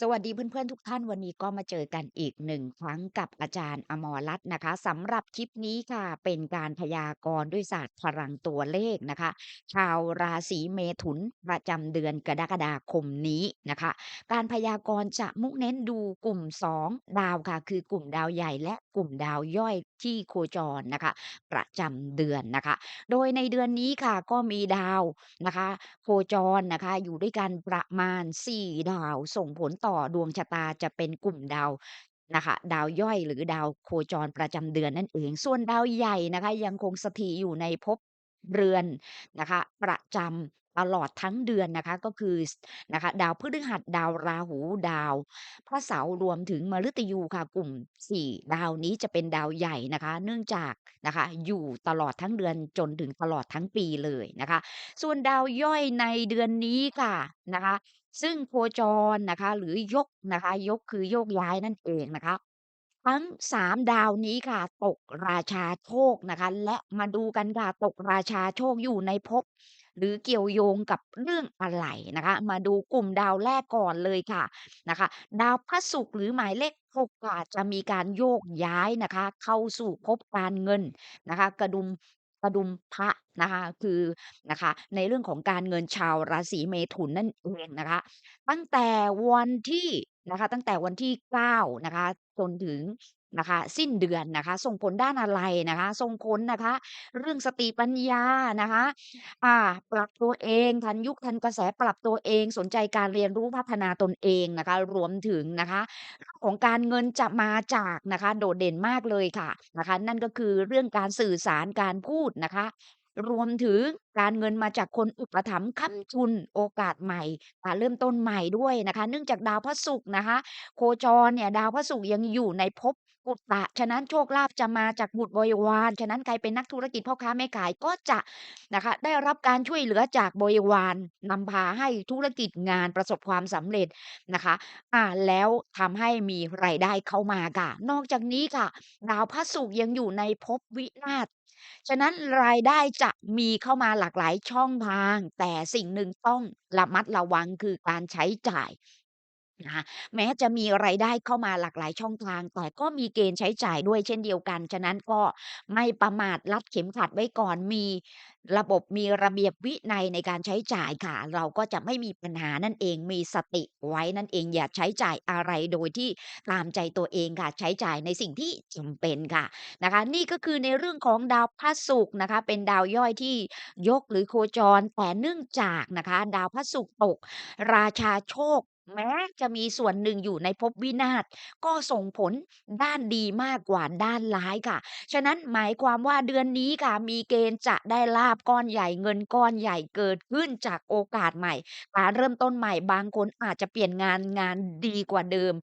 สวัสดีเพื่อนๆทุกท่าน วันนี้ก็มาเจอกันอีกหนึ่งครั้งกับอาจารย์อมรรัตน์นะคะสำหรับคลิปนี้ค่ะเป็นการพยากรณ์ด้วยศาสตร์พลังตัวเลขนะคะ ชาวราศีเมถุนประจำเดือนกรกฎาคมนี้นะคะ การพยากรณ์จะมุ่งเน้นดูกลุ่ม 2 ดาวค่ะ คือกลุ่มดาวใหญ่และกลุ่มดาวย่อยที่โคจรนะคะ ประจำเดือนนะคะ โดยในเดือนนี้ค่ะก็มีดาวนะคะ โคจรนะคะ อยู่ด้วยกันประมาณ 4 ดาวส่งผลต่อดวงชะตาจะเป็นกลุ่มดาวนะคะ ดาวย่อยหรือดาวโคจรประจำเดือนนั่นเอง ส่วนดาวใหญ่นะคะ ยังคงสถิตอยู่ในภพเรือนนะคะ ประจำ ตลอดทั้งเดือนนะคะ ก็คือ ส นะคะ ดาวพฤหัส ดาวราหู ดาวพระเสาร์ รวมถึงมฤตยูค่ะ กลุ่ม 4 ดาวนี้จะเป็นดาวใหญ่นะคะ เนื่องจากนะคะ อยู่ตลอดทั้งเดือนจนถึงตลอดทั้งปีเลยนะคะ ส่วนดาวย่อยในเดือนนี้ค่ะนะคะ ซึ่งโคจรนะคะ หรือยกนะคะ ยกคือโยกย้ายนั่นเองนะคะ ทั้ง 3 ดาวนี้ค่ะ ตกราชาโชคนะคะ และมาดูกันค่ะ ตกราชาโชคอยู่ในภพ หรือเกี่ยวโยงกับเรื่องอะไรนะคะ มาดูกลุ่มดาวแรกก่อนเลยค่ะนะคะ ดาวพระศุกร์หรือหมายเลข6ค่ะจะมีการโยกย้ายนะคะ เข้าสู่ภพการเงินนะคะ กระดุมกระดุมพระนะคะคือนะคะในเรื่องของการเงินชาวราศีเมถุนนั่นเองนะคะ ตั้งแต่วันที่นะคะตั้งแต่วันที่ 9 นะคะจนถึง นะคะ สิ้นเดือนนะคะ ส่งผลด้านอะไรนะคะ ส่งผลนะคะ เรื่องสติปัญญานะคะ อ่า ปรับตัวเองทันยุคทันกระแสปรับตัวเอง สนใจการเรียนรู้พัฒนาตนเองนะคะ รวมถึงนะคะ ของการเงินจะมาจากนะคะ โดดเด่นมากเลยค่ะนะคะ นั่นก็คือเรื่องการสื่อสารการพูดนะคะ รวมถึงการเงินมาจากคนอุปถัมภ์ค้ำจุนโอกาสใหม่การเริ่มต้นใหม่ด้วยนะคะ เนื่องจากดาวพระศุกร์นะคะ โคจรเนี่ยดาวพระศุกร์ยังอยู่ในภพ ปุตตะ ฉะนั้นโชคลาภจะมาจากบุตรบริวาร ฉะนั้นใครเป็นนักธุรกิจพ่อค้าแม่ขายก็จะนะคะ ได้รับการช่วยเหลือจากบริวารนำพาให้ธุรกิจงานประสบความสำเร็จนะคะ อ่าแล้วทำให้มีรายได้เข้ามาค่ะ นอกจากนี้ค่ะดาวพระศุกร์ยังอยู่ในภพวินาศฉะนั้นรายได้จะมีเข้ามาหลากหลายช่องทาง แต่สิ่งหนึ่งต้องระมัดระวังคือการใช้จ่าย นะคะ แม้จะมีรายได้เข้ามาหลากหลายช่องทาง แต่ก็มีเกณฑ์ใช้จ่ายด้วยเช่นเดียวกัน ฉะนั้นก็ไม่ประมาทรัดเข็มขัดไว้ก่อน มีระบบ มีระเบียบวินัยในการใช้จ่ายค่ะ เราก็จะไม่มีปัญหานั่นเอง มีสติไว้นั่นเอง อย่าใช้จ่ายอะไรโดยที่ตามใจตัวเองค่ะ ใช้จ่ายในสิ่งที่จำเป็นค่ะ นะคะ นี่ก็คือในเรื่องของดาวพระศุกร์นะคะ เป็นดาวย่อยที่ยกหรือโคจร แต่เนื่องจากนะคะ ดาวพระศุกร์ตก ราชาโชค แม้จะมีส่วนหนึ่งอยู่ในภพวินาศก็ส่งผลด้านดีมากกว่าด้านร้ายค่ะ ฉะนั้นหมายความว่าเดือนนี้ค่ะ มีเกณฑ์จะได้ลาภก้อนใหญ่เงินก้อนใหญ่เกิดขึ้นจากโอกาสใหม่การเริ่มต้นใหม่บางคนอาจจะเปลี่ยนงานงานดีกว่าเดิม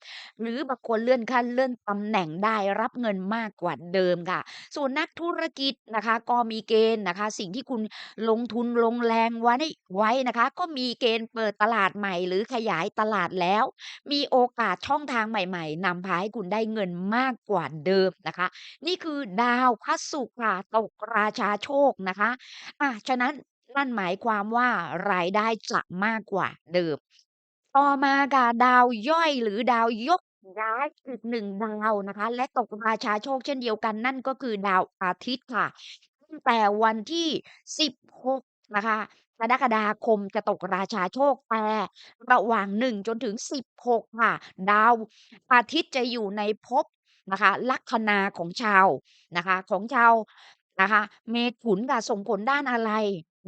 หรือบางคนเลื่อนขั้นเลื่อนตำแหน่งได้รับเงินมากกว่าเดิมค่ะ ส่วนนักธุรกิจนะคะ ก็มีเกณฑ์นะคะ สิ่งที่คุณลงทุนลงแรงไว้ไว้นะคะ ก็มีเกณฑ์เปิดตลาดใหม่ หรือขยายตลาดแล้ว มีโอกาสช่องทางใหม่ ๆนำพาให้คุณได้เงินมากกว่าเดิมนะคะ นี่คือดาวพระศุกร์ค่ะตกราชาโชคนะคะอะฉะนั้นนั่นหมายความว่ารายได้จะมากกว่าเดิม ต่อมาค่ะดาวย่อยหรือดาวยกย้ายอีกหนึ่งดาวนะคะ และตกราชาโชคเช่นเดียวกันนั่นก็คือดาวอาทิตย์ค่ะตั้งแต่วันที่ 16 นะคะ กรกฎาคมจะตกราชาโชค แต่ระหว่าง 1 จนถึง 16 ค่ะ ดาวอาทิตย์จะอยู่ในภพนะคะ ลัคนาของชาวนะคะ ของชาวนะคะ เมถุนค่ะส่งผลด้านอะไร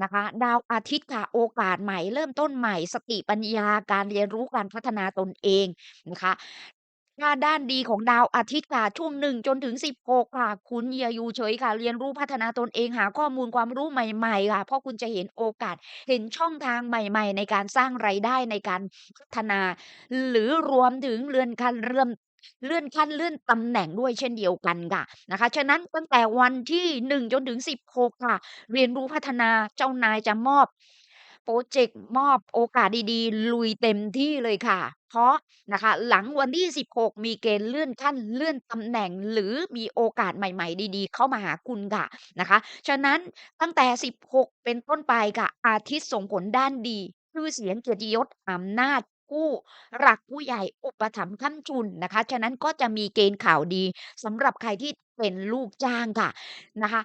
นะคะ ดาวอาทิตย์ค่ะโอกาสใหม่ เริ่มต้นใหม่ สติปัญญาการเรียนรู้การพัฒนาตนเองนะคะ ถ้าด้านดีของดาวอาทิตย์ค่ะ ช่วง 1 จนถึง 16 ค่ะ คุณอย่าอยู่เฉยค่ะ เรียนรู้พัฒนาตนเองหาข้อมูลความรู้ใหม่ๆ ค่ะ เพราะคุณจะเห็นโอกาส เห็นช่องทางใหม่ๆ ในการสร้างรายได้ในการพัฒนา หรือรวมถึงเลื่อนขั้นเรื่ม เลื่อนขั้นเลื่อนตำแหน่งด้วยเช่นเดียวกันค่ะนะคะ ฉะนั้นตั้งแต่วันที่ 1 จนถึง 16 ค่ะ เรียนรู้พัฒนาเจ้านายจะมอบ พรอเจกต์ มอบโอกาสดี ๆ ลุยเต็มที่เลยค่ะ เพราะนะคะ หลังวันที่ 16 มีเกณฑ์เลื่อนขั้น เลื่อนตำแหน่ง หรือมีโอกาสใหม่ ๆ ดี ๆ เข้ามาหาคุณค่ะนะคะ ฉะนั้นตั้งแต่ 16 เป็นต้นไปค่ะ อาทิตย์ส่งผลด้านดี ชื่อเสียง เกียรติยศ อำนาจ ผู้หลักผู้ใหญ่ อุปถัมภ์ค้ำจุนนะคะ ฉะนั้นก็จะมีเกณฑ์ข่าวดีสำหรับใครที่เป็นลูกจ้างค่ะนะคะ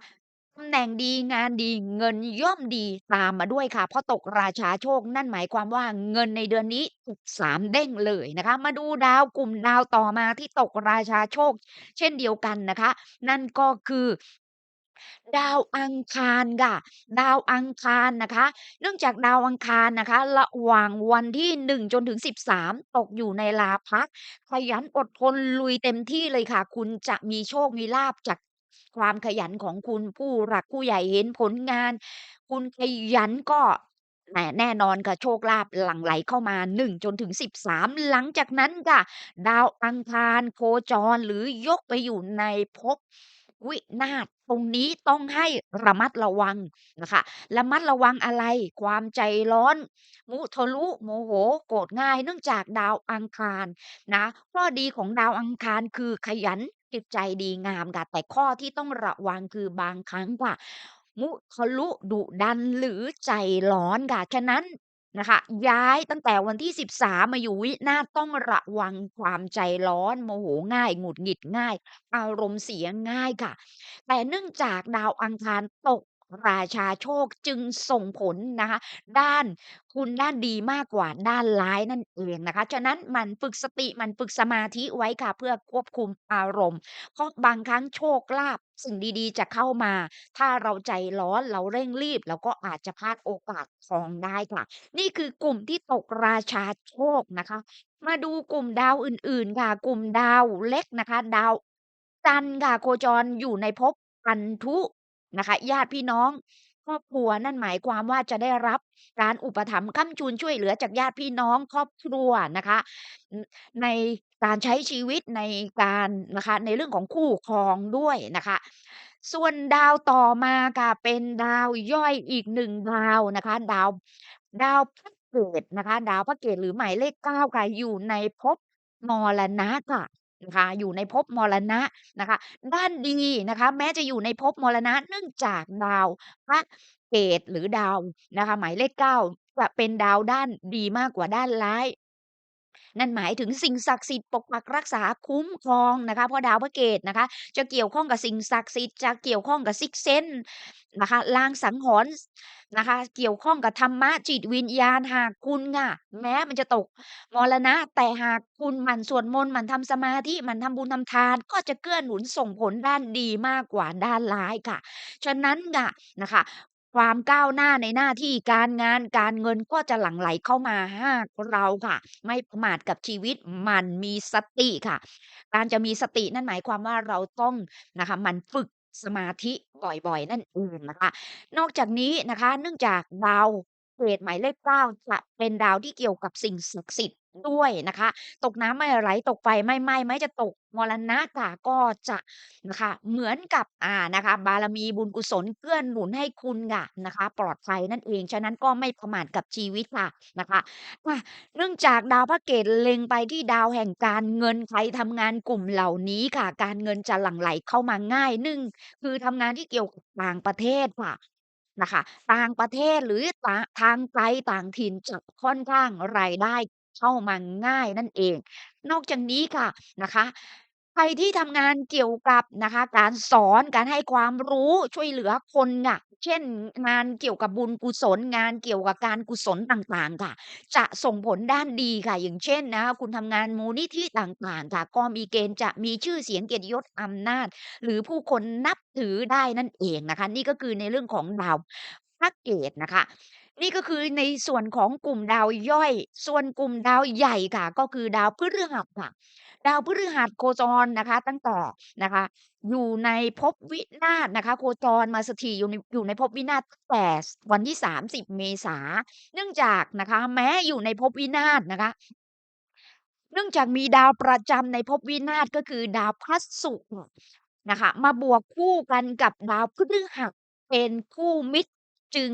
ตำแหน่งดีงานดีเงินย่อมดีตามมาด้วยค่ะ เพราะตกราชาโชคนั่นหมายความว่าเงินในเดือนนี้ตกสามเด้งเลยนะคะ มาดูดาวกลุ่มดาวต่อมาที่ตกราชาโชค เช่นเดียวกันนะคะ นั่นก็คือ ดาวอังคารค่ะ ดาวอังคารนะคะ เนื่องจากดาวอังคารนะคะ ระหว่างวันที่1จนถึง13ตกอยู่ในลาภะขยันอดทนลุยเต็มที่เลยค่ะ คุณจะมีโชคมีลาภจาก ความขยันของคุณ ผู้หลักผู้ใหญ่เห็นผลงาน คุณขยันก็ แหม แน่นอนค่ะ โชคลาภหลั่งไหลเข้ามา 1 จนถึง 13 หลังจากนั้นค่ะ ดาวอังคารโคจร หรือยกไปอยู่ในภพ วินาศ ตรงนี้ต้องให้ระมัดระวังนะคะ ระมัดระวังอะไร ความใจร้อน มุทะลุ โมโห โกรธง่าย เนื่องจากดาวอังคารนะ ข้อดีของดาวอังคารคือขยันจิตใจดีงามค่ะ แต่ข้อที่ต้องระวังคือบางครั้งค่ะ มุทะลุดุดันหรือใจร้อนค่ะ ฉะนั้น นะคะ ย้ายตั้งแต่วันที่ 13มมาอยู่วินาศต้องระวังความใจร้อน โมโหง่าย หงุดหงิดง่าย อารมณ์เสียง่ายค่ะ แต่เนื่องจากดาวอังคารตก ราชาโชคจึงส่งผลนะคะ ด้านคุณด้านดีมากกว่าด้านร้ายนั่นเองนะคะ ฉะนั้นมันฝึกสติมันฝึกสมาธิไว้ค่ะ เพื่อควบคุมอารมณ์ เพราะบางครั้งโชคลาภสิ่งดีๆ จะเข้ามา ถ้าเราใจร้อนเราเร่งรีบเราก็อาจจะพลาดโอกาสทองได้ค่ะ นี่คือกลุ่มที่ตกราชาโชคนะคะ มาดูกลุ่มดาวอื่นๆค่ะกลุ่มดาวเล็กนะคะ ดาวจันทร์ค่ะโคจรอยู่ในภพพันธุ นะคะ ญาติพี่น้องครอบครัวนั่นหมายความว่าจะได้รับการอุปถัมภ์ค้ำจุนช่วยเหลือจากญาติพี่น้องครอบครัวนะคะ ในการใช้ชีวิตในการนะคะ ในเรื่องของคู่ครองด้วยนะคะ ส่วนดาวต่อมาค่ะเป็นดาวย่อยอีกหนึ่งดาวนะคะ ดาวดาวพระเกตนะคะ ดาวพระเกตหรือหมายเลขเก้าค่ะอยู่ในภพมรณะค่ะ นะคะอยู่ในภพมรณะนะคะ ด้านดีนะคะ แม้จะอยู่ในภพมรณะเนื่องจากดาวพระเกตหรือดาวนะคะ หมายเลขเก้าจะเป็นดาวด้านดีมากกว่าด้านร้าย นั่นหมายถึงสิ่งศักดิ์สิทธิ์ปกปักรักษาคุ้มครองนะคะเพราะดาวพระเกตนะคะ จะเกี่ยวข้องกับสิ่งศักดิ์สิทธิ์จะเกี่ยวข้องกับซิกเซนนะคะลางสังหรณ์นะคะ เกี่ยวข้องกับธรรมะจิตวิญญาณหากคุณค่ะแม้มันจะตกมรณะ แต่หากคุณหมั่นสวดมนต์หมั่นทำสมาธิหมั่นทำบุญทำทาน ก็จะเกื้อหนุนส่งผลด้านดีมากกว่าด้านร้ายค่ะ ฉะนั้นค่ะนะคะ ความก้าวหน้าในหน้าที่การงานการเงินก็จะหลั่งไหลเข้ามาหากเราค่ะ ไม่ประมาทกับชีวิตมันมีสติค่ะ การจะมีสตินั่นหมายความว่าเราต้องนะคะหมันฝึกสมาธิบ่อยๆ นั่นเองนะคะ นอกจากนี้นะคะ เนื่องจากดาว เกรดหมายเลข9จะเป็นดาวที่เกี่ยวกับสิ่งศักดิ์สิทธิ์ด้วยนะคะ ตกน้ำไม่ไหลตกไฟไม่ไหม้แม้จะตกมรณะค่ะก็จะนะคะ เหมือนกับอ่านะคะ บารมีบุญกุศลเกื้อหนุนให้คุณค่ะนะคะ ปลอดภัยนั่นเอง ฉะนั้นก็ไม่ประมาทกับชีวิตค่ะนะคะอ่าเนื่องจากดาวพระเกตเล็งไปที่ดาวแห่งการเงินใครทำงานกลุ่มเหล่านี้ค่ะ การเงินจะหลั่งไหลเข้ามาง่ายหนึ่งคือทำงานที่เกี่ยวกับต่างประเทศค่ะ นะคะ ต่างประเทศหรือตาทางไกลต่างถิ่นจะค่อนข้าง รายได้เข้ามาง่ายนั่นเอง นอกจากนี้ค่ะนะคะ รที่ทำงานเกี่ยวกับนะคะ การสอน การให้ความรู้ช่วยเหลือคนน่ะ เช่น งานเกี่ยวกับบุญกุศล งานเกี่ยวกับการกุศลต่าง ๆ ค่ะ จะส่งผลด้านดีค่ะ อย่างเช่นนะคะคุณทำงานมูลนิธิต่าง ๆ ค่ะ ก็มีเกณฑ์จะมีชื่อเสียงเกียรติยศอำนาจ หรือผู้คนนับถือได้นั่นเองนะคะ นี่ก็คือในเรื่องของดาวพระเกตนะคะ นี่ก็คือในส่วนของกลุ่มดาวย่อย ส่วนกลุ่มดาวใหญ่ค่ะ ก็คือดาวพฤหัสค่ะ ดาวพฤหัสโคจรนะคะ ตั้งแต่นะคะ อยู่ในภพวินาศนะคะ โคจรมาสถิตอยู่ในอยู่ในภพวินาศตั้งแต่วันที่ 30 เมษาเนื่องจากนะคะ แม้อยู่ในภพวินาศนะคะเนื่องจากมีดาวประจำในภพวินาศก็คือดาวพระศุกร์นะคะ มาบวกคู่กันกับดาวพฤหัสเป็นคู่มิตร จึง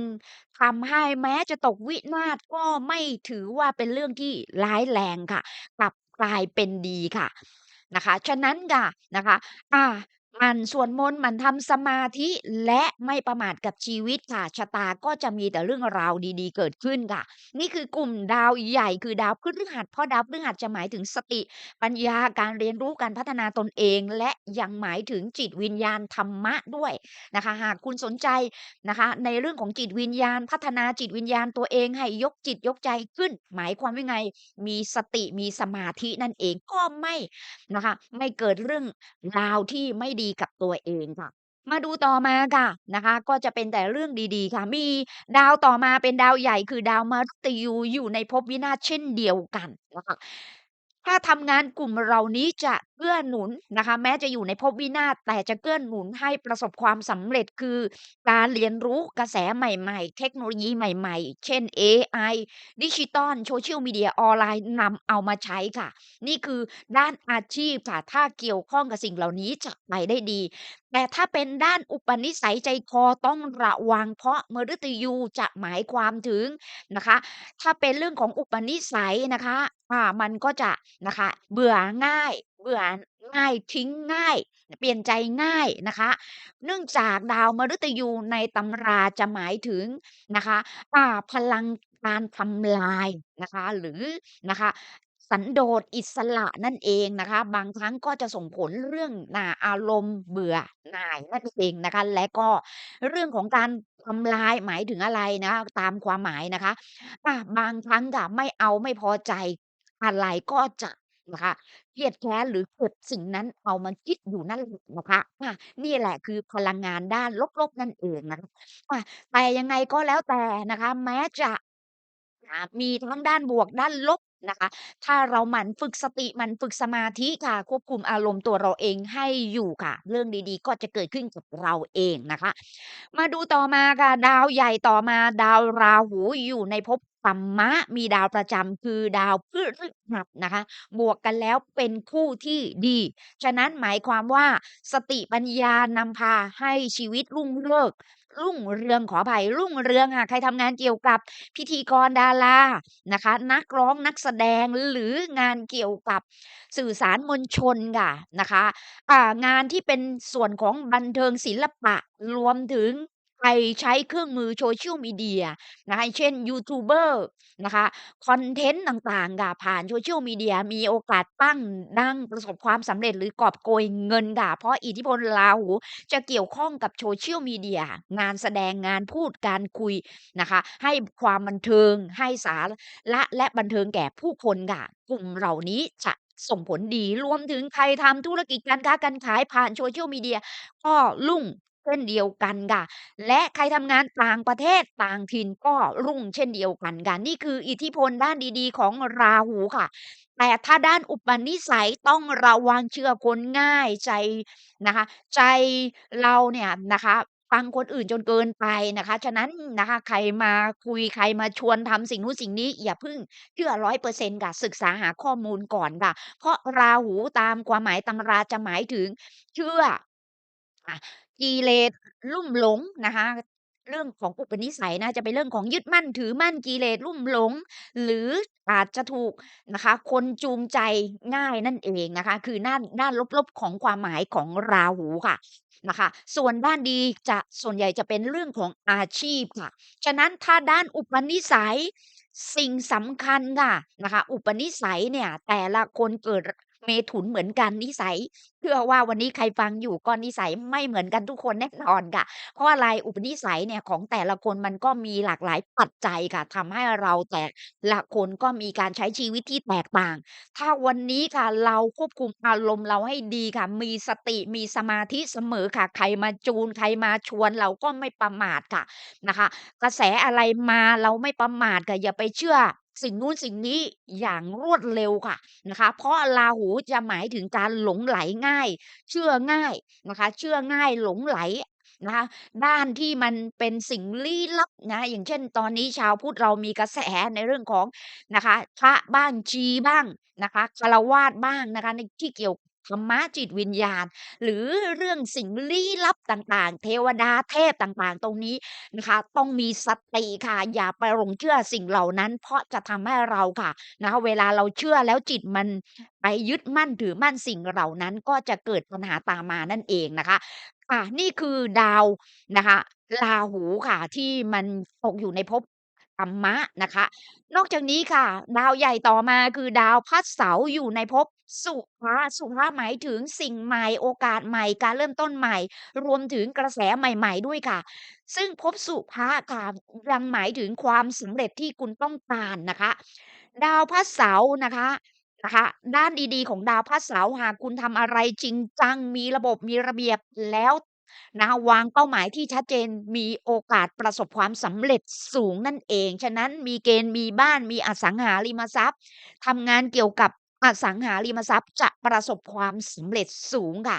ทำให้แม้จะตกวินาศ ก็ไม่ถือว่าเป็นเรื่องที่ร้ายแรงค่ะ กลับกลายเป็นดีค่ะ นะคะ ฉะนั้นค่ะ นะคะ อ่า มันสวดมนต์หมั่นทำสมาธิและไม่ประมาทกับชีวิตค่ะชะตาก็จะมีแต่เรื่องราวดีๆ เกิดขึ้นค่ะ นี่คือกลุ่มดาวใหญ่คือดาวพฤหัสเพราะดาวพฤหัสจะหมายถึงสติ ปัญญาการเรียนรู้การพัฒนาตนเอง และยังหมายถึงจิตวิญญาณธรรมะด้วยนะคะ หากคุณสนใจนะคะ ในเรื่องของจิตวิญญาณ พัฒนาจิตวิญญาณตัวเองให้ยกจิตยกใจขึ้น หมายความว่าไง มีสติมีสมาธินั่นเองก็ไม่นะคะ ไม่เกิดเรื่องราวที่ไม่ดีกับตัวเองค่ะ มาดูต่อมาค่ะนะคะ ก็จะเป็นแต่เรื่องดีๆ ค่ะ มีดาวต่อมาเป็นดาวใหญ่คือดาวมฤตยูอยู่ในภพวินาศเช่นเดียวกันนะคะ ถ้าทำงานกลุ่มเหล่านี้จะเกื้อหนุนนะคะ แม้จะอยู่ในภพวินาศแต่จะเกื้อหนุนให้ประสบความสำเร็จคือ การเรียนรู้กระแสใหม่ๆ เทคโนโลยีใหม่ๆ เช่น AI ดิจิทัลโซเชียลมีเดียออนไลน์นำเอามาใช้ค่ะ นี่คือด้านอาชีพค่ะ ถ้าเกี่ยวข้องกับสิ่งเหล่านี้จะไปได้ดี แต่ถ้าเป็นด้านอุปนิสัยใจคอต้องระวัง เพราะมฤตยูจะหมายความถึงนะคะ ถ้าเป็นเรื่องของอุปนิสัยนะคะอ่ามันก็จะนะคะ เบื่อง่าย เบื่อง่ายทิ้งง่าย เปลี่ยนใจง่ายนะคะ เนื่องจากดาวมฤตยูในตำราจะหมายถึงนะคะอ่าพลังการทำลายนะคะ หรือนะคะ สันโดษอิสระนั่นเองนะคะ บางครั้งก็จะส่งผลเรื่องน่าอารมณ์เบื่อหน่ายนั่นเองนะคะ และก็เรื่องของการทำลายหมายถึงอะไรนะะตามความหมายนะคะอาบางครั้งค่ะไม่เอาไม่พอใจอะไรก็จะนะคะเครียดแค้นหรือเก็บสิ่งนั้นเอามาคิดอยู่นั่นแหละนะคะอานี่แหละคือพลังงานด้านลบๆนั่นเองนะคะอาแต่ยังไงก็แล้วแต่นะคะ แม้จะ อ่ามีทั้งด้านบวกด้านลบ นะคะ ถ้าเราหมั่นฝึกสติหมั่นฝึกสมาธิค่ะ ควบคุมอารมณ์ตัวเราเองให้อยู่ค่ะ เรื่องดีๆ ก็จะเกิดขึ้นกับเราเองนะคะ มาดูต่อมาค่ะดาวใหญ่ต่อมาดาวราหูอยู่ในภพปัมมะมีดาวประจำคือดาวพฤหัสนะคะ บวกกันแล้วเป็นคู่ที่ดี ฉะนั้นหมายความว่าสติปัญญานำพาให้ชีวิตรุ่งเริก รุ่งเรืองขออภัยรุ่งเรืองค่ะใครทำงานเกี่ยวกับพิธีกรดารานะคะ นักร้องนักแสดงหรืองานเกี่ยวกับสื่อสารมวลชนค่ะนะคะะงานที่เป็นส่วนของบันเทิงศิลปะรวมถึง ใครใช้เครื่องมือ Social Media นะคะ เช่นยูทูบเบอร์นะคะ คอนเทนต์ต่างๆค่ะผ่าน Social Media มีโอกาสปั้งดังประสบความสำเร็จหรือกอบโกยเงินค่ะ เพราะอิทธิพลราหูจะเกี่ยวข้องกับ Social Media งานแสดงงานพูดการคุยนะคะ ให้ความบันเทิงให้สาระและบันเทิงแก่ผู้คนค่ะ กลุ่มเหล่านี้จะส่งผลดีรวมถึงใครทำธุรกิจการค้าการขายผ่าน Social Media ก็รุ่ง เช่นเดียวกันค่ะ และใครทำงานต่างประเทศต่างถิ่นก็รุ่งเช่นเดียวกันค่ะ นี่คืออิทธิพลด้านดี ๆ ของราหูค่ะ แต่ถ้าด้านอุปนิสัยต้องระวังเชื่อคนง่ายใจนะคะ ใจเราเนี่ยนะคะ ฟังคนอื่นจนเกินไปนะคะ ฉะนั้นนะคะ ใครมาคุยใครมาชวนทำสิ่งนู้นสิ่งนี้ อย่าเพิ่งเชื่อ100%ค่ะ ศึกษาหาข้อมูลก่อนค่ะ เพราะราหูตามความหมายตำราจะหมายถึงเชื่ออะ กิเลสลุ่มหลงนะคะ เรื่องของอุปนิสัยนะจะเป็นเรื่องของยึดมั่นถือมั่นกิเลสลุ่มหลง หรืออาจจะถูกนะคะ คนจูงใจง่ายนั่นเองนะคะ คือน่านด้านลบๆของความหมายของราหูค่ะนะคะ ส่วนด้านดีจะส่วนใหญ่จะเป็นเรื่องของอาชีพค่ะ ฉะนั้นถ้าด้านอุปนิสัยสิ่งสำคัญค่ะนะคะ อุปนิสัยเนี่ยแต่ละคนเกิด เมถุนเหมือนกันนิสัยเชื่อว่าวันนี้ใครฟังอยู่ก็นิสัยไม่เหมือนกันทุกคนแน่นอนค่ะ เพราะอะไรอุปนิสัยเนี่ยของแต่ละคนมันก็มีหลากหลายปัจจัยค่ะทำให้เราแต่ละคนก็มีการใช้ชีวิตที่แตกต่าง ถ้าวันนี้ค่ะเราควบคุมอารมณ์เราให้ดีค่ะ มีสติมีสมาธิเสมอค่ะ ใครมาจูนใครมาชวนเราก็ไม่ประมาทค่ะนะคะ กระแสอะไรมาเราไม่ประมาทค่ะอย่าไปเชื่อ สิ่งนู้นสิ่งนี้อย่างรวดเร็วค่ะนะคะ เพราะราหูจะหมายถึงการหลงไหลง่าย เชื่อง่ายนะคะ เชื่อง่ายหลงไหลนะคะด้านที่มันเป็นสิ่งลี้ลับนะอย่างเช่นตอนนี้ชาวพุทธเรามีกระแสในเรื่องของนะคะพระบ้างชีบ้างนะคะฆราวาสบ้างนะคะในที่เกี่ยว ธรรมะจิตวิญญาณ หรือเรื่องสิ่งลี้ลับต่างๆ เทวดาเทพต่างๆ ตรงนี้นะคะ ต้องมีสติค่ะ อย่าไปหลงเชื่อสิ่งเหล่านั้น เพราะจะทำให้เราค่ะนะคะเวลาเราเชื่อแล้วจิตมันไปยึดมั่นถือมั่นสิ่งเหล่านั้นก็จะเกิดปัญหาตามมานั่นเองนะคะค่ะนี่คือดาวนะคะราหูค่ะที่มันตกอยู่ในภพธรรมะนะคะ นอกจากนี้ค่ะ ดาวใหญ่ต่อมาคือดาวพระเสาร์อยู่ในภพ สุภะสุภะหมายถึงสิ่งใหม่โอกาสใหม่การเริ่มต้นใหม่ รวมถึงกระแสใหม่ ๆ ด้วยค่ะ ซึ่งภพสุภะค่ะยังหมายถึงความสำเร็จที่คุณต้องการนะคะ ดาวพระเสาร์นะคะนะคะ ด้านดีๆ ของดาวพระเสาร์หากคุณทำอะไรจริงจังมีระบบมีระเบียบแล้วนะวางเป้าหมายที่ชัดเจนมีโอกาสประสบความสำเร็จสูงนั่นเอง ฉะนั้นมีเกณฑ์มีบ้านมีอสังหาริมทรัพย์ทำงานเกี่ยวกับ อสังหาริมทรัพย์จะประสบความสำเร็จสูงค่ะ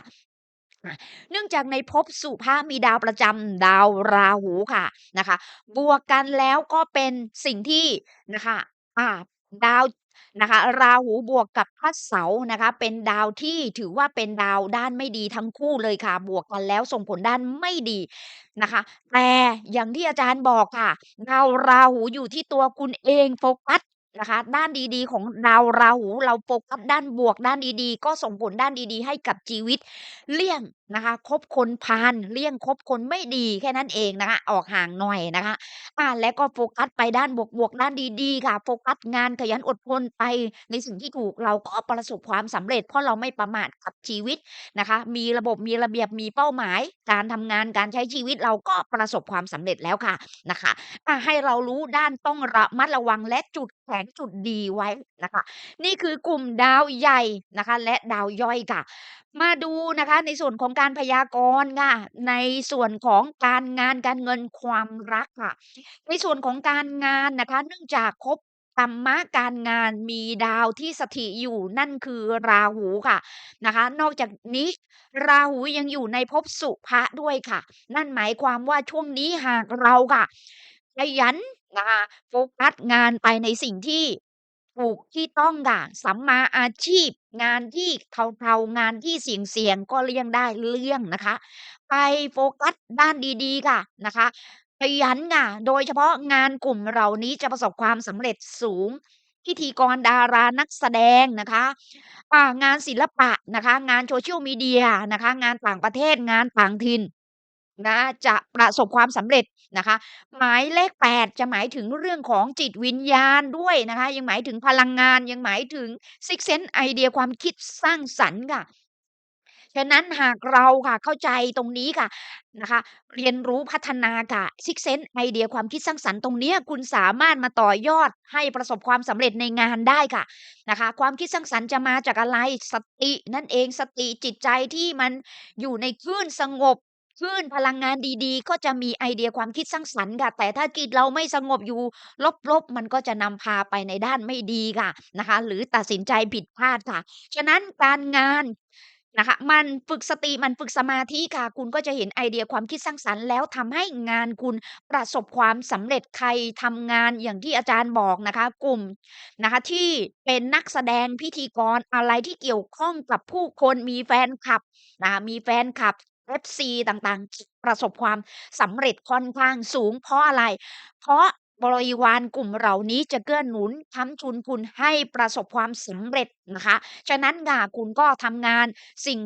เนื่องจากในภพสุภะมีดาวประจำดาวราหูค่ะนะคะ บวกกันแล้วก็เป็นสิ่งที่นะคะอ่าดาวนะคะ ราหูบวกกับพระเสาร์นะคะ เป็นดาวที่ถือว่าเป็นดาวด้านไม่ดีทั้งคู่เลยค่ะ บวกกันแล้วส่งผลด้านไม่ดีนะคะ แต่อย่างที่อาจารย์บอกค่ะ ดาวราหูอยู่ที่ตัวคุณเองโฟกัส นะคะ ด้านดีๆ ของดาวราหูเราโฟกัสด้านบวกด้านดีๆ ก็ส่งผลด้านดีๆ ให้กับชีวิต เลี่ยงนะคะ คบคนพาล เลี่ยงคบคนไม่ดี แค่นั้นเองนะคะ ออกห่างหน่อยนะคะ อา แล้วก็โฟกัสไปด้านบวก ๆ ด้านดี ๆ ค่ะ โฟกัสงาน ขยันอดทนไปในสิ่งที่ถูก เราก็ประสบความสำเร็จ เพราะเราไม่ประมาทกับชีวิตนะคะ มีระบบ มีระเบียบ มีเป้าหมาย การทำงาน การใช้ชีวิต เราก็ประสบความสำเร็จแล้วค่ะนะคะ อา ให้เรารู้ด้านต้องระมัดระวัง และจุดแข็ง จุดดีไว้นะคะ นี่คือกลุ่มดาวใหญ่นะคะ และดาวย่อยค่ะ มาดูนะคะในส่วนของการพยากรณ์ค่ะในส่วนของการงานการเงินความรักค่ะ ในส่วนของการงานนะคะ เนื่องจากภพธรรมะการงานมีดาวที่สถิอยู่นั่นคือราหูค่ะนะคะ นอกจากนี้ราหูยังอยู่ในภพสุภะด้วยค่ะ นั่นหมายความว่าช่วงนี้หากเราค่ะขยันนะคะโฟกัสงานไปในสิ่งที่ถูกที่ต้องค่ะสัมมาอาชีพ งานที่เทาๆ งานที่เสี่ยง ๆ ก็เลี่ยงได้เลี่ยงนะคะ ไปโฟกัสด้านดีๆ ค่ะนะคะขยันค่ะ โดยเฉพาะงานกลุ่มเหล่านี้จะประสบความสำเร็จสูง พิธีกรดารานักแสดงนะคะอ่างานศิลปะนะคะ งานโซเชียลมีเดียนะคะ งานต่างประเทศงานต่างถิ่น นะจะประสบความสำเร็จนะคะ หมายเลข 8 จะหมายถึงเรื่องของจิตวิญญาณด้วยนะคะ ยังหมายถึงพลังงานยังหมายถึงซิกเซนไอเดียความคิดสร้างสรรค์ค่ะฉะนั้นหากเราค่ะเข้าใจตรงนี้ค่ะนะคะ เรียนรู้พัฒนาค่ะซิกเซนไอเดียความคิดสร้างสรรค์ตรงนี้คุณสามารถมาต่อยอดให้ประสบความสำเร็จในงานได้ค่ะนะคะ ความคิดสร้างสรรค์จะมาจากอะไร?สตินั่นเองสติจิตใจที่มันอยู่ในคลื่นสงบ คลื่นพลังงานดีๆ ก็จะมีไอเดียความคิดสร้างสรรค์ค่ะ แต่ถ้าจิตเราไม่สงบอยู่ ลบๆ มันก็จะนำพาไปในด้านไม่ดีค่ะนะคะ หรือตัดสินใจผิดพลาดค่ะ ฉะนั้นการงานนะคะมันฝึกสติมันฝึกสมาธิค่ะ คุณก็จะเห็นไอเดียความคิดสร้างสรรค์แล้วทำให้งานคุณประสบความสำเร็จใครทำงานอย่างที่อาจารย์บอกนะคะ กลุ่มนะคะที่เป็นนักแสดงพิธีกรอะไรที่เกี่ยวข้องกับผู้คนมีแฟนคลับนะคะมีแฟนคลับ FC ต่างๆ ประสบความสำเร็จค่อนข้างสูง เพราะอะไร?เพราะบริวารกลุ่มเหล่านี้จะเกื้อหนุนค้ำจุนคุณให้ประสบความสำเร็จนะคะ ฉะนั้นค่ะคุณก็ทำงานสิ่ง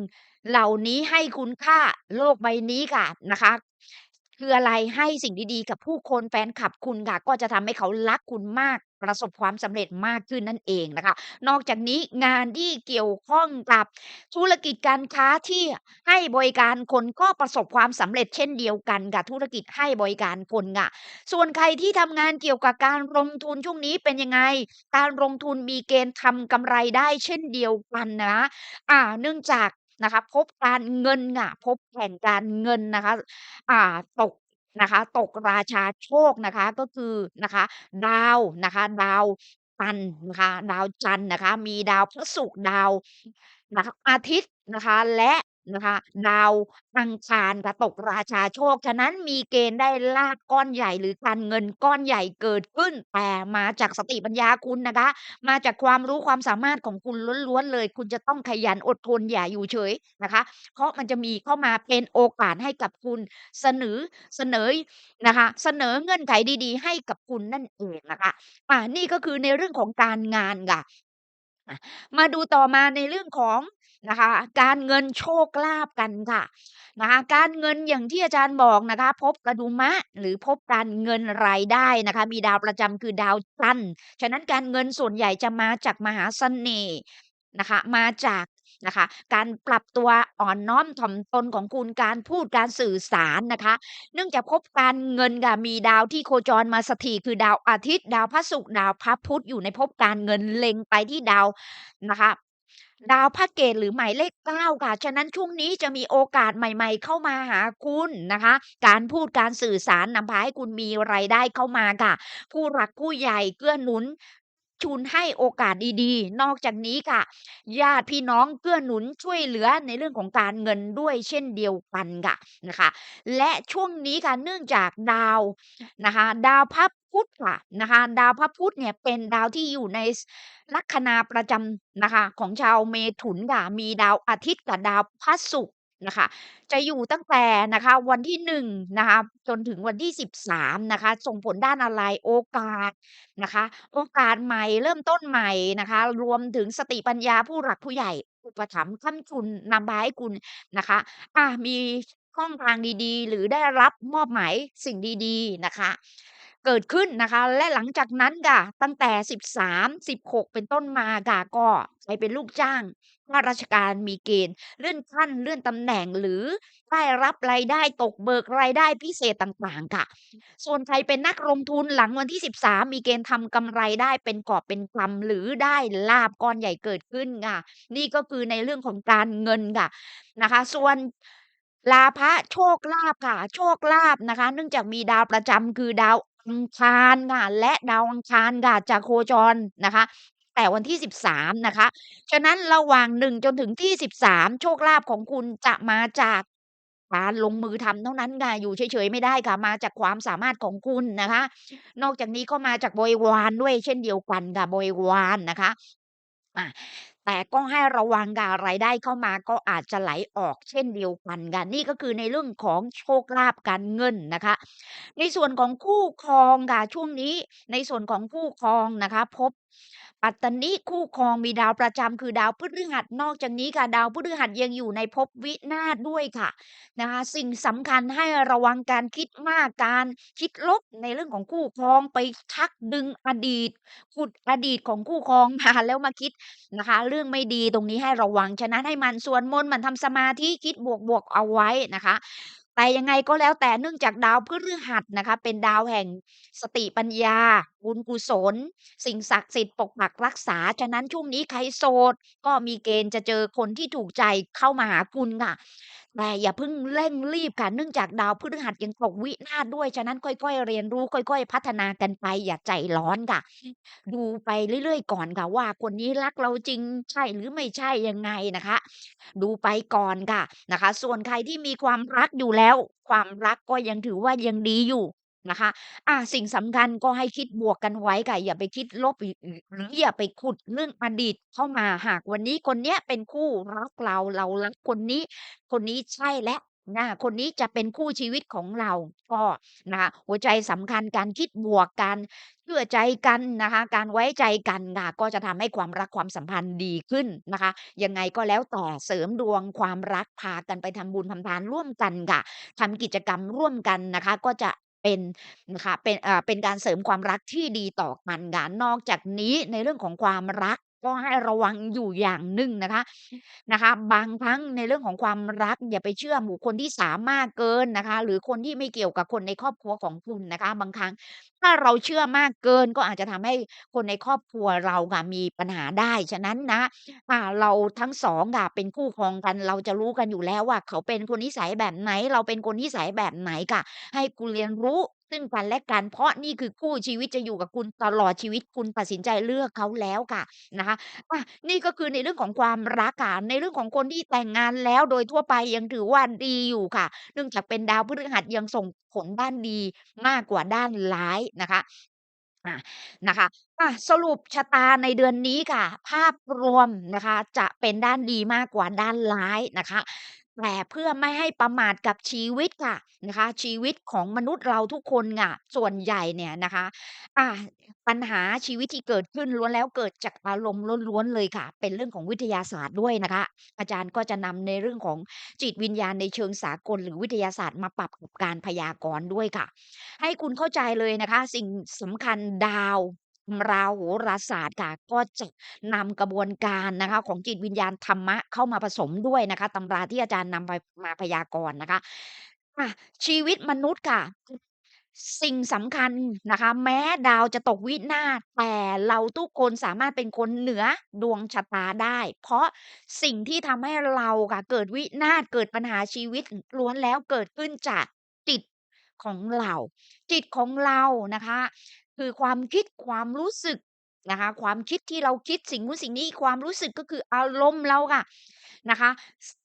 เหล่านี้ให้คุณค่าโลกใบนี้ค่ะนะคะคืออะไร?ให้สิ่งดีๆ กับผู้คนแฟนคลับคุณค่ะ ก็จะทำให้เขารักคุณมาก ประสบความสำเร็จมากขึ้นนั่นเองนะคะ นอกจากนี้งานที่เกี่ยวข้องกับธุรกิจการค้าที่ให้บริการคนก็ประสบความสำเร็จเช่นเดียวกันค่ะธุรกิจให้บริการคนค่ะส่วนใครที่ทำงานเกี่ยวกับการลงทุนช่วงนี้เป็นยังไง?การลงทุนมีเกณฑ์ทำกำไรได้เช่นเดียวกันนะอ่าเนื่องจากนะคะภพการเงินค่ะภพแห่งการเงินนะคะอ่าตก นะคะ ตกราชาโชคนะคะ ก็คือนะคะ ดาวนะคะ ดาวจันทร์นะคะ ดาวจันทร์นะคะ มีดาวพระศุกร์ดาวนะคะ อาทิตย์นะคะ และ นะคะ ดาวอังคารค่ะตกราชาโชค ฉะนั้นมีเกณฑ์ได้ลาภก้อนใหญ่ หรือการเงินก้อนใหญ่เกิดขึ้น แต่มาจากสติปัญญาคุณนะคะ มาจากความรู้ความสามารถของคุณล้วน ๆ เลย คุณจะต้องขยันอดทนอย่าอยู่เฉยนะคะ เพราะมันจะมีเข้ามาเป็นโอกาสให้กับคุณ เสนอ เสนยนะคะ เสนอเงื่อนไขดี ๆ ให้กับคุณนั่นเองนะคะ อ่า นี่ก็คือในเรื่องของการงานค่ะ มาดูต่อมาในเรื่องของนะคะการเงินโชคลาภกันค่ะนะคะการเงินอย่างที่อาจารย์บอกนะคะ พบกระดุมะ หรือพบการเงินรายได้นะคะ มีดาวประจำคือดาวจันทร์ฉะนั้นการเงินส่วนใหญ่จะมาจากมหาเสน่ห์นะคะ มาจาก นะคะ การปรับตัวอ่อนน้อมถ่อมตนของคุณการพูดการสื่อสารนะคะ เนื่องจากภพการเงินค่ะมีดาวที่โคจรมาสถิตคือดาวอาทิตย์ ดาวพระศุกร์ดาวพระพุธอยู่ในภพการเงินเล็งไปที่ดาวนะคะดาวพระเกตหรือหมายเลข9ค่ะ ฉะนั้นช่วงนี้จะมีโอกาสใหม่ ๆ เข้ามาหาคุณนะคะ การพูดการสื่อสารนำพาให้คุณมีรายได้เข้ามาค่ะ ผู้หลักผู้ใหญ่เกื้อหนุน ชุนให้โอกาสดีๆ นอกจากนี้ค่ะ ญาติพี่น้องเกื้อหนุนช่วยเหลือในเรื่องของการเงินด้วยเช่นเดียวกันค่ะนะคะ และช่วงนี้ค่ะเนื่องจากดาวนะคะ ดาวพระพุธค่ะนะคะดาวพระพุธเนี่ยเป็นดาวที่อยู่ในลัคนาประจำนะคะของชาวเมถุนค่ะมีดาวอาทิตย์กับดาวพระศุกร์ นะคะ จะอยู่ตั้งแต่นะคะวันที่ 1 นะคะ จนถึงวันที่ 13 นะคะ ส่งผลด้านอะไร?โอกาสนะคะ โอกาสใหม่เริ่มต้นใหม่นะคะ รวมถึงสติปัญญาผู้หลักผู้ใหญ่ อุปถัมภ์ค้ำจุนนำพาให้คุณนะคะอามีช่องทางดีๆ หรือได้รับมอบหมายสิ่งดี ๆ นะคะ เกิดขึ้นนะคะ และหลังจากนั้นค่ะ ตั้งแต่ 13-16 เป็นต้นมาค่ะก็ไปเป็นลูกจ้างข้าราชการมีเกณฑ์เลื่อนขั้นเลื่อนตำแหน่งหรือได้รับรายได้ตกเบิกรายได้พิเศษต่างๆค่ะ ส่วนใครเป็นนักลงทุนหลังวันที่ 13 มีเกณฑ์ทำกำไรได้เป็นกอบเป็นกำหรือได้ลาภก้อนใหญ่เกิดขึ้นค่ะ นี่ก็คือในเรื่องของการเงินค่ะนะคะ ส่วนลาภะโชคลาภค่ะ โชคลาภนะคะ เนื่องจากมีดาวประจำคือดาว อังคารค่ะ และดาวอังคารค่ะจะโคจรนะคะ แต่วันที่ 13 นะคะ ฉะนั้นระหว่าง 1 จนถึงที่ 13 โชคลาภของคุณจะมาจากการลงมือทำเท่านั้นค่ะอยู่เฉยๆไม่ได้ค่ะ มาจากความสามารถของคุณนะคะ นอกจากนี้ก็มาจากบริวารด้วยเช่นเดียวกันค่ะบริวารนะคะอา แต่ก็ให้ระวังการรายได้เข้ามาก็อาจจะไหลออกเช่นเดียวกันกัน นี่ก็คือในเรื่องของโชคลาภการเงินนะคะ ในส่วนของคู่ครองค่ะช่วงนี้ในส่วนของคู่ครองนะคะ พบ ปัตตนิคู่ครองมีดาวประจำคือดาวพฤหัสนอกจากนี้ค่ะดาวพฤหัสยังอยู่ในภพวินาศด้วยค่ะนะคะสิ่งสำคัญให้ระวังการคิดมากการคิดลบในเรื่องของคู่ครองไปชักดึงอดีตขุดอดีตของคู่ครองมาแล้วมาคิดนะคะ เรื่องไม่ดีตรงนี้ให้ระวังฉะนั้นให้มันสวดมนต์หมันทำสมาธิคิดบวกๆเอาไว้นะคะ แต่ยังไงก็แล้วแต่เนื่องจากดาวพฤหัสนะคะ เป็นดาวแห่งสติปัญญา บุญกุศล สิ่งศักดิ์สิทธิ์ปกปักรักษา ฉะนั้นช่วงนี้ใครโสด ก็มีเกณฑ์จะเจอคนที่ถูกใจเข้ามาหาคุณค่ะ แต่อย่าเพิ่งเร่งรีบค่ะ เนื่องจากดาวพฤหัสยังตกวินาศด้วย ฉะนั้นค่อย ๆ เรียนรู้ ค่อย ๆ พัฒนากันไป อย่าใจร้อนค่ะ ดูไปเรื่อย ๆ ก่อนค่ะว่า คนนี้รักเราจริงใช่หรือไม่ใช่ยังไงนะคะ ดูไปก่อนค่ะนะคะ ส่วนใครที่มีความรักอยู่แล้ว ความรักก็ยังถือว่ายังดีอยู่ นะคะ อ่าสิ่งสำคัญก็ให้คิดบวกกันไว้ค่ะ อย่าไปคิดลบหรืออย่าไปขุดเรื่องอดีตเข้ามา หากวันนี้คนเนี้ยเป็นคู่รักเรา เรารักคนนี้ คนนี้ใช่แล้วอาคนนี้จะเป็นคู่ชีวิตของเรา ก็นะคะหัวใจสำคัญการคิดบวกการเชื่อใจกันนะคะ การไว้ใจกันค่ะก็จะทำให้ความรักความสัมพันธ์ดีขึ้นนะคะ ยังไงก็แล้วแต่เสริมดวงความรักพากันไปทำบุญทำทานร่วมกันค่ะ ทำกิจกรรมร่วมกันนะคะ ก็จะ เป็นนะคะ เป็น อ่า เป็นการเสริมความรักที่ดีต่อกันค่ะ นอกจากนี้ในเรื่องของความรัก ก็ให้ระวังอยู่อย่างหนึ่งนะคะ นะคะ บางครั้งในเรื่องของความรัก อย่าไปเชื่อบุคคลที่ 3 มากเกินนะคะ หรือคนที่ไม่เกี่ยวกับคนในครอบครัวของคุณนะคะ บางครั้ง ถ้าเราเชื่อมากเกินก็อาจจะทำให้คนในครอบครัวเราค่ะมีปัญหาได้ ฉะนั้นนะ อ่า เราทั้ง 2 ค่ะ เป็นคู่ครองกัน เราจะรู้กันอยู่แล้วว่า เขาเป็นคนนิสัยแบบไหน เราเป็นคนนิสัยแบบไหนค่ะ ให้คุณเรียนรู้ซึ่งกันและกัน เพราะนี่คือคู่ชีวิตจะอยู่กับคุณตลอดชีวิต คุณตัดสินใจเลือกเขาแล้วค่ะนะคะอะนี่ก็คือในเรื่องของความรักค่ะ ในเรื่องของคนที่แต่งงานแล้วโดยทั่วไปยังถือว่าดีอยู่ค่ะ เนื่องจากเป็นดาวพฤหัสยังส่งผลด้านดีมากกว่าด้านร้ายนะคะนะคะสรุปชะตาในเดือนนี้ค่ะ ภาพรวมนะคะจะเป็นด้านดีมากกว่าด้านร้ายนะคะ แต่เพื่อไม่ให้ประมาทกับชีวิตค่ะนะคะ ชีวิตของมนุษย์เราทุกคนง่ะส่วนใหญ่เนี่ยนะคะอาปัญหาชีวิตที่เกิดขึ้นล้วนแล้วเกิดจากอารมณ์ล้วนๆเลยค่ะ เป็นเรื่องของวิทยาศาสตร์ด้วยนะคะ อาจารย์ก็จะนำในเรื่องของจิตวิญญาณในเชิงสากล หรือวิทยาศาสตร์มาปรับกับการพยากรณ์ด้วยค่ะ ให้คุณเข้าใจเลยนะคะ สิ่งสำคัญดาว ราโหราศาสตร์ค่ะ ก็จะนำกระบวนการนะคะของจิตวิญญาณธรรมะเข้ามาผสมด้วยนะคะตำราที่อาจารย์นำไปมาพยากรณ์นะคะอะชีวิตมนุษย์ค่ะ สิ่งสำคัญนะคะ แม้ดาวจะตกวินาศแต่เราทุกคนสามารถเป็นคนเหนือดวงชะตาได้ เพราะสิ่งที่ทำให้เราค่ะเกิดวินาศเกิดปัญหาชีวิตล้วนแล้วเกิดขึ้นจากจิตของเรา จิตของเรานะคะ คือความคิด ความรู้สึกนะคะ ความคิดที่เราคิดสิ่งนู้นสิ่งนี้ ความรู้สึกก็คืออารมณ์เราค่ะนะคะ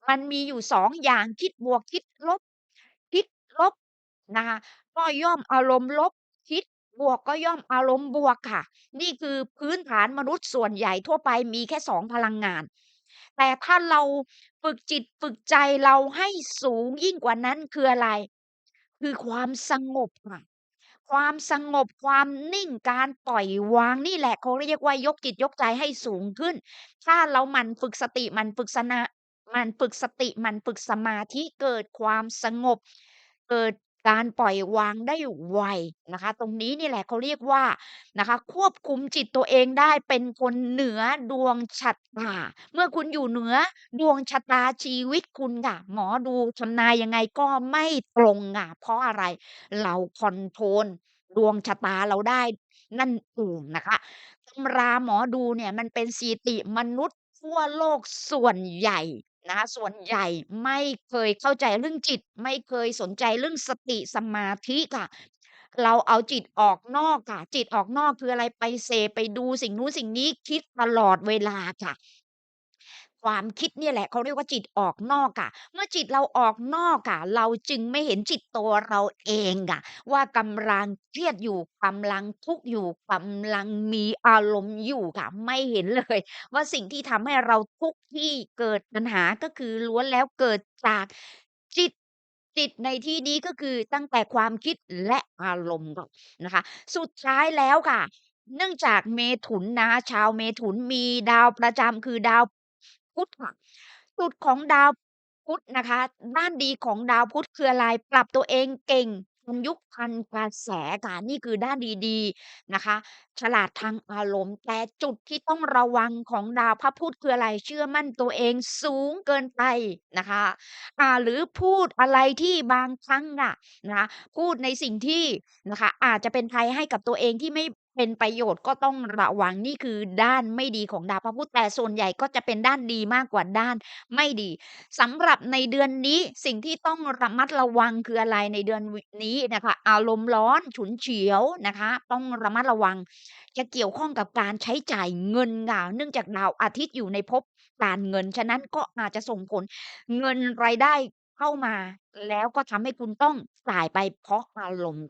มันมีอยู่ 2 อย่างคิดบวกคิดลบ คิดลบนะคะ ก็ย่อมอารมณ์ลบ คิดบวกก็ย่อมอารมณ์บวกค่ะ นี่คือพื้นฐานมนุษย์ส่วนใหญ่ทั่วไปมีแค่ 2 พลังงาน แต่ถ้าเราฝึกจิตฝึกใจเราให้สูงยิ่งกว่านั้นคืออะไร?คือความสงบค่ะ ความสงบ ความนิ่ง การปล่อยวางนี่แหละเขาเรียกว่ายกจิตยกใจให้สูงขึ้น ถ้าเราหมั่นฝึกสติหมั่นฝึกสนะหมันฝึกสติหมั่นฝึกสมาธิเกิดความสงบ เกิด การปล่อยวางได้ไวนะคะ ตรงนี้นี่แหละเขาเรียกว่านะคะ ควบคุมจิตตัวเองได้เป็นคนเหนือดวงชะตา เมื่อคุณอยู่เหนือดวงชะตาชีวิตคุณค่ะ หมอดูทำนายยังไงก็ไม่ตรงค่ะ เพราะอะไร?เราคอนโทรลดวงชะตาเราได้นั่นเองนะคะตำราหมอดูเนี่ยมันเป็นสถิติมนุษย์ทั่วโลกส่วนใหญ่ นะคะส่วนใหญ่ไม่เคยเข้าใจเรื่องจิต ไม่เคยสนใจเรื่องสติสมาธิค่ะเราเอาจิตออกนอกค่ะ จิตออกนอกคืออะไร?ไปเสพไปดูสิ่งนู้นสิ่งนี้คิดตลอดเวลาค่ะ ความคิดเนี่ยแหละเขาเรียกว่าจิตออกนอกค่ะเมื่อจิตเราออกนอกค่ะเราจึงไม่เห็นจิตตัวเราเองค่ะว่ากำลังเครียดอยู่กำลังทุกข์อยู่กำลังมีอารมณ์อยู่ค่ะ ไม่เห็นเลย ว่าสิ่งที่ทำให้เราทุกข์ที่เกิดปัญหาก็คือล้วนแล้วเกิดจากจิต จิตในที่นี้ก็คือตั้งแต่ความคิดและอารมณ์ค่ะนนะคะ สุดท้ายแล้วค่ะ เนื่องจากเมถุนนะคะชาวเมถุนมีดาวประจำคือดาว พุธค่ะ จุดของดาวพุธนะคะ ด้านดีของดาวพุธคืออะไร?ปรับตัวเองเก่ง ทันยุคทันกระแสค่ะ นี่คือด้านดี ๆ นะคะ ฉลาดทางอารมณ์ แต่จุดที่ต้องระวังของดาวพระพุธคืออะไร?เชื่อมั่นตัวเองสูงเกินไปนะคะ อ่า หรือพูดอะไรที่บางครั้งอะนะคะ พูดในสิ่งที่นะคะ อาจจะเป็นภัยให้กับตัวเองที่ไม่ เป็นประโยชน์ก็ต้องระวัง นี่คือด้านไม่ดีของดาวพระพุธ แต่ส่วนใหญ่ก็จะเป็นด้านดีมากกว่าด้านไม่ดี สำหรับในเดือนนี้สิ่งที่ต้องระมัดระวังคืออะไร?ในเดือนนี้นะคะ อารมณ์ร้อนฉุนเฉียวนะคะ ต้องระมัดระวัง จะเกี่ยวข้องกับการใช้จ่ายเงินค่ะเนื่องจากดาวอาทิตย์อยู่ในภพการเงิน ฉะนั้นก็อาจจะส่งผลเงินรายได้เข้ามา แล้วก็ทำให้คุณต้อง จ่ายไปเพราะอารมณ์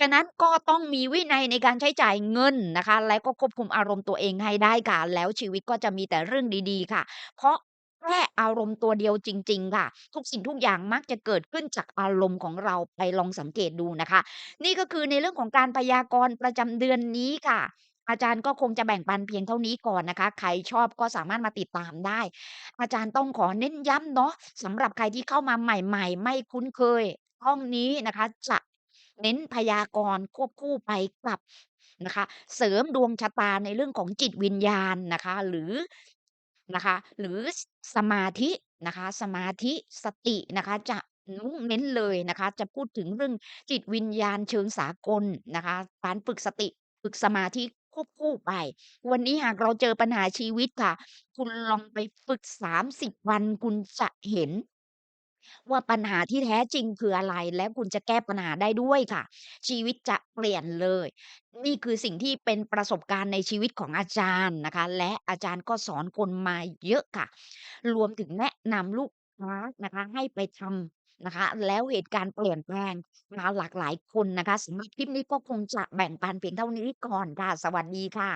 ฉะนั้นก็ต้องมีวินัยในการใช้จ่ายเงินนะคะ และก็ควบคุมอารมณ์ตัวเองให้ได้ค่ะ แล้วชีวิตก็จะมีแต่เรื่องดีๆค่ะ เพราะแค่อารมณ์ตัวเดียวจริง ๆ ค่ะ ทุกสิ่งทุกอย่างมักจะเกิดขึ้นจากอารมณ์ของเราไปลองสังเกตดูนะคะ นี่ก็คือในเรื่องของการพยากรณ์ประจำเดือนนี้ค่ะ อาจารย์ก็คงจะแบ่งปันเพียงเท่านี้ก่อนนะคะ ใครชอบก็สามารถมาติดตามได้ อาจารย์ต้องขอเน้นย้ำเนาะสำหรับใครที่เข้ามาใหม่ ๆ ไม่คุ้นเคย ห้องนี้นะคะจะเน้นพยากรณ์ควบคู่ไปกับนะคะ เสริมดวงชะตาในเรื่องของจิตวิญญาณนะคะ หรือนะคะ หรือสมาธินะคะ สมาธิสตินะคะจะมุ่งเน้นเลยนะคะ จะพูดถึงเรื่องจิตวิญญาณเชิงสากลนะคะการฝึกสติฝึกสมาธิควบคู่ไป วันนี้หากเราเจอปัญหาชีวิตค่ะ คุณลองไปฝึก 30 วันคุณจะเห็น ว่าปัญหาที่แท้จริงคืออะไร และคุณจะแก้ปัญหาได้ด้วยค่ะ ชีวิตจะเปลี่ยนเลย นี่คือสิ่งที่เป็นประสบการณ์ในชีวิตของอาจารย์นะคะ และอาจารย์ก็สอนคนมาเยอะค่ะ รวมถึงแนะนำลูกค้านะคะ ให้ไปทำนะคะ แล้วเหตุการณ์เปลี่ยนแปลงมาหลากหลายคนนะคะสำหรับคลิปนี้ก็คงจะแบ่งปันเพียงเท่านี้ก่อนค่ะ สวัสดีค่ะ